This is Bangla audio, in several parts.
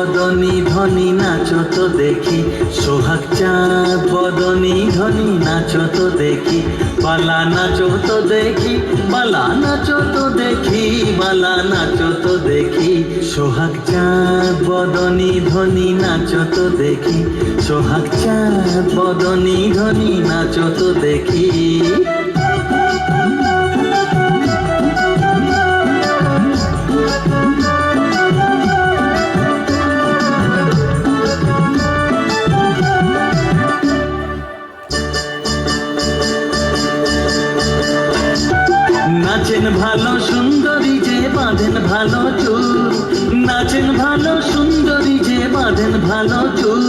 বদনি ধনি, নাচো তো দেখি। সোহাগ চাঁদ, বদনী ধনি, নাচো তো দেখি। বালা নাচো তো দেখি, বালা তো দেখি, বালা নাচো তো দেখি। সোহাগ চাঁদ, বদনী ধনি, নাচো তো দেখি। সোহাগ চাঁদ, বদনী ধনি, নাচো তো দেখি। নাচেন ভালো সুন্দরী যে বাঁধেন ভালো চুল। নাচেন ভালো সুন্দরী যে বাঁধেন ভালো চুল।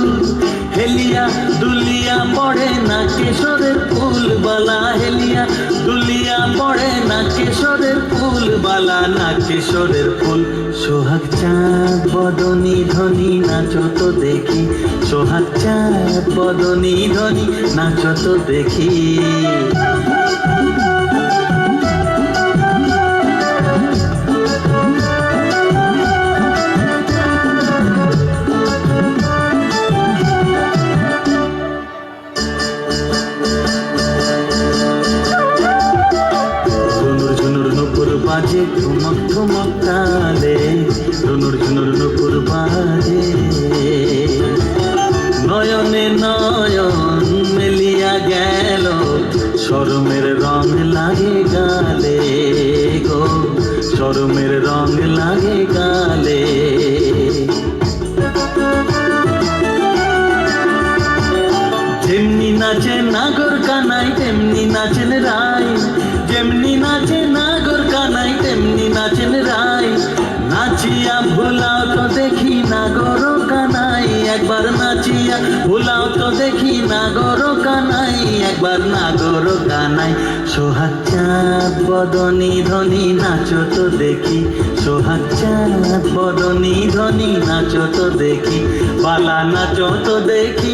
হেলিয়া দুলিয়া পড়ে না কেশরের ফুল বালা হেলিয়া দুলিয়া পড়ে না কেশরের ফুল বালা না কেশরের ফুল। সোহাগ চাঁদ, বদনী ধনি, নাচো তো দেখি। সোহাগ চাঁদ, বদনী ধনি, নাচো তো দেখি। বাজে ঠুমক ঠুমক তালে ঝুনুর ঝুনুর নুপুর বাজে। নয়নে নয়ন মেলিয়া গেল, শরমের রং লাগে গালে গো, শরমের রং লাগে গালে। যেমনি নাচে নাগর কানাই, তেমনি নাচেন রাই, যেমনি ভুলাও তো দেখি নাগর কানাই একবার নাচিয়া। ভুলাও তো দেখি নাগর কানাই একবার নাগর কানাই সোহাগ চাঁদ, বদনি ধনি, নাচো তো দেখি। সোহাগ বদনি ধনি, নাচো তো দেখি। বালা নাচো তো দেখি।